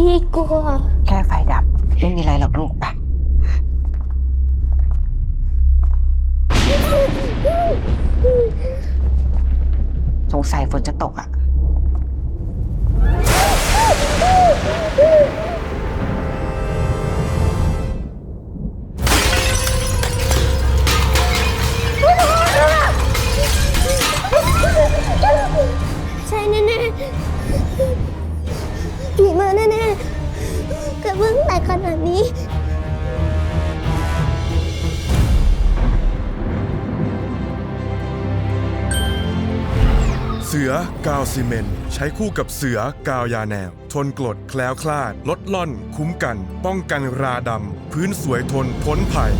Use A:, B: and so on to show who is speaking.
A: พี่กลัว
B: แค่ไฟดับ ไม่มีอะไรหรอกลูกไปะสงสัยฝนจะตกอะ
A: ผีมาแน่ๆกระเบื้องแตกขนาดนี้
C: เสือกาวซีเมนต์ใช้คู่กับเสือกาวยาแนว ทนกรดแคล้วคลาด ลดล่อน คุ้มกัน ป้องกันราดำ พื้นสวยทนพ้นภัย